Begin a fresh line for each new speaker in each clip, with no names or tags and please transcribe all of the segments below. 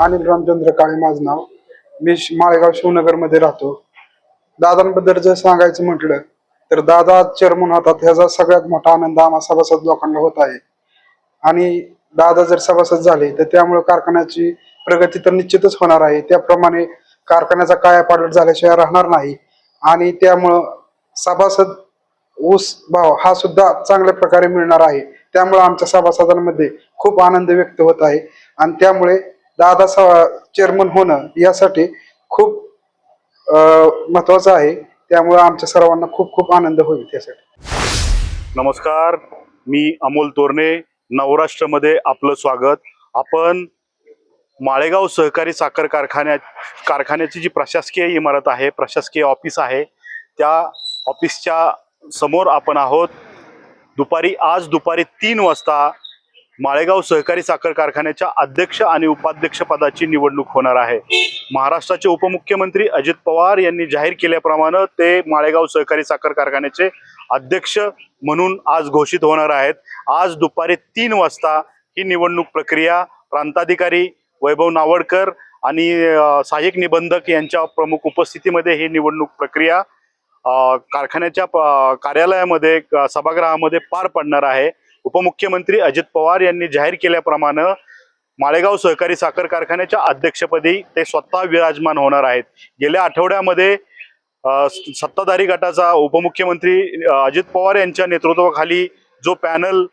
अनिल रामचंद्र काळे माझं नाव मी श- माळेगाव शिवनगरमध्ये राहतो. दादांबद्दल जर सांगायचं म्हटलं तर दादा चेअरमन होतात ह्याचा सगळ्यात मोठा आनंद आम्हा सभासद लोकांना होत आहे. आणि दादा जर सभासद झाले तर त्यामुळे कारखान्याची प्रगती तर निश्चितच होणार आहे. त्याप्रमाणे कारखान्याचा कायापालट झाल्याशिवाय राहणार नाही. आणि त्यामुळं सभासद ऊस भाव हा सुद्धा चांगल्या प्रकारे मिळणार आहे. त्यामुळे आमच्या सभासदांमध्ये खूप आनंद व्यक्त होत आहे. आणि त्यामुळे दादा चेअरमन होणं यासाठी खूप महत्वाचं आहे. त्यामुळे आमच्या सर्वांना खूप खूप आनंद होईल त्यासाठी.
नमस्कार. मी अमोल तोरणे नवराष्ट्रमध्ये आपलं स्वागत. आपण माळेगाव सहकारी साखर कारखान्यात कारखान्याची जी प्रशासकीय इमारत आहे प्रशासकीय ऑफिस आहे त्या ऑफिसच्या समोर आपण आहोत. दुपारी आज दुपारी तीन वाजता माळेगाव सहकारी साखर कारखान्याच्या अध्यक्ष आणि उपाध्यक्ष पदाची निवडणूक होणार आहे. महाराष्ट्राचे उपमुख्यमंत्री अजित पवार यांनी जाहीर केल्याप्रमाणे ते माळेगाव सहकारी साखर कारखान्याचे अध्यक्ष म्हणून आज घोषित होणार आहेत. आज दुपारी तीन वाजता ही निवडणूक प्रक्रिया प्रांताधिकारी वैभव नावडकर आणि सहाय्यक निबंधक यांच्या प्रमुख उपस्थितीमध्ये ही निवडणूक प्रक्रिया कारखान्याच्या प- कार्यालयामध्ये सभागृहामध्ये पार पडणार आहे. उपमुख्यमंत्री अजित पवार यांनी जाहीर केल्याप्रमाणे माळेगाव सहकारी साखर कारखान्याच्या अध्यक्षपदी ते स्वतः विराजमान होणार आहेत. गेल्या आठवड्यामध्ये सत्ताधारी गटाचा उपमुख्यमंत्री अजित पवार यांच्या नेतृत्वाखाली जो पॅनल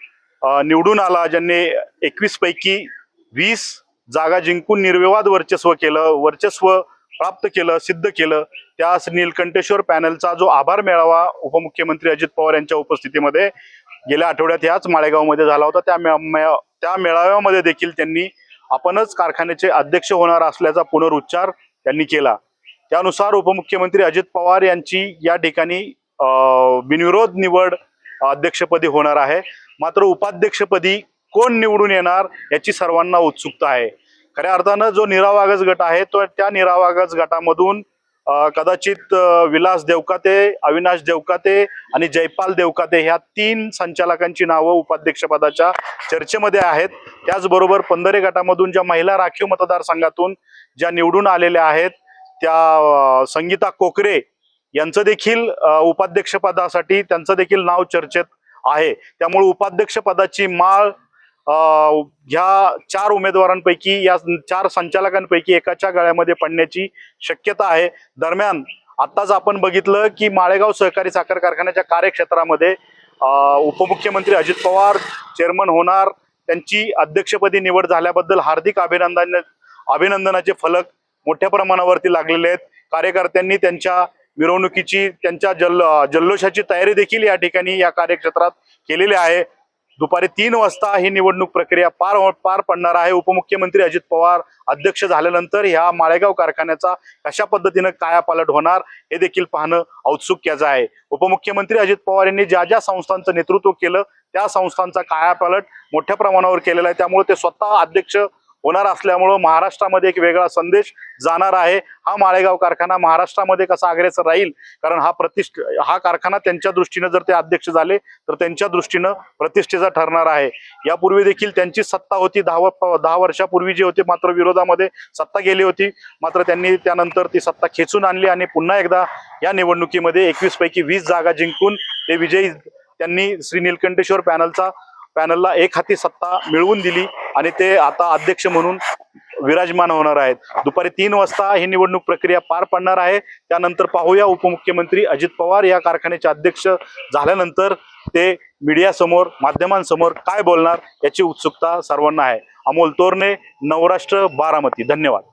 निवडून आला ज्यांनी एकवीस पैकी वीस जागा जिंकून निर्विवाद वर्चस्व केलं वर्चस्व प्राप्त केलं सिद्ध केलं त्या नीलकंठेश्वर पॅनलचा जो आभार मेळावा उपमुख्यमंत्री अजित पवार यांच्या उपस्थितीमध्ये गेल्या आठवड्यात ह्याच माळेगावमध्ये झाला होता. त्या मे- त्या मेळाव्यामध्ये देखील त्यांनी आपणच कारखान्याचे अध्यक्ष होणार असल्याचा पुनरुच्चार त्यांनी केला. त्यानुसार उपमुख्यमंत्री अजित पवार यांची या ठिकाणी बिनविरोध निवड अध्यक्षपदी होणार आहे. मात्र उपाध्यक्षपदी कोण निवडून येणार याची सर्वांना उत्सुकता आहे. खऱ्या अर्थानं जो निरावागज गट आहे तो त्या निरावागज गटामधून कदाचित विलास देवकाते अविनाश देवकाते आणि जयपाल देवकाते ह्या तीन संचालकांची नावं उपाध्यक्षपदाच्या चर्चेमध्ये आहेत. त्याचबरोबर पंधरे गटामधून ज्या महिला राखीव मतदारसंघातून ज्या निवडून आलेल्या आहेत त्या संगीता कोकरे यांचं देखील उपाध्यक्षपदासाठी त्यांचं देखील नाव चर्चेत आहे. त्यामुळे उपाध्यक्षपदाची माळ ह्या चार उमेदवारांपैकी या चार संचालकांपैकी एकाच्या गळ्यामध्ये पडण्याची शक्यता आहे. दरम्यान आत्ताच आपण बघितलं की माळेगाव सहकारी साखर कारखान्याच्या कार्यक्षेत्रामध्ये उपमुख्यमंत्री अजित पवार चेअरमन होणार. त्यांची अध्यक्षपदी निवड झाल्याबद्दल हार्दिक अभिनंदन अभिनंदनाचे फलक मोठ्या प्रमाणावरती लागलेले आहेत. कार्यकर्त्यांनी त्यांच्या मिरवणुकीची त्यांच्या जल्ल जल्लोषाची तयारी देखील या ठिकाणी या कार्यक्षेत्रात केलेली आहे. दुपारी तीन वाजता ही निवडणूक प्रक्रिया पार हो- पार पडणार आहे. उपमुख्यमंत्री अजित पवार अध्यक्ष झाल्यानंतर ह्या माळेगाव कारखान्याचा कशा पद्धतीनं कायापालट होणार हे देखील पाहणं औत्सुक्याचं आहे. उपमुख्यमंत्री अजित पवार यांनी ज्या ज्या संस्थांचं नेतृत्व केलं त्या संस्थांचा कायापालट मोठ्या प्रमाणावर केलेला आहे. त्यामुळे ते स्वतः अध्यक्ष होणार असल्यामुळं महाराष्ट्रामध्ये एक वेगळा संदेश जाणार आहे. हा माळेगाव कारखाना महाराष्ट्रामध्ये कसा अग्रेसर राहील? कारण हा प्रतिष्ठ हा कारखाना त्यांच्या दृष्टीनं जर ते अध्यक्ष झाले तर त्यांच्या दृष्टीनं प्रतिष्ठेचा ठरणार आहे. यापूर्वी देखील त्यांची सत्ता होती. दहा व- दहा वर्षापूर्वी जी होती मात्र विरोधामध्ये सत्ता गेली होती. मात्र त्यांनी त्यानंतर ती सत्ता खेचून आणली आणि पुन्हा एकदा या निवडणुकीमध्ये एकवीस पैकी वीस जागा जिंकून ते विजयी त्यांनी श्री नीलकंठेश्वर पॅनलचा पॅनलला एक हाती सत्ता मिळवून दिली आणि ते आता अध्यक्ष म्हणून विराजमान होणार आहेत. दुपारी तीन वाजता ही निवडणूक प्रक्रिया पार पडणार आहे. त्यानंतर पाहूया उपमुख्यमंत्री अजित पवार या कारखान्याचे अध्यक्ष झाल्यानंतर ते मीडियासमोर माध्यमांसमोर काय बोलणार याची उत्सुकता सर्वांना आहे. अमोल तोरणे नवराष्ट्र बारामती. धन्यवाद.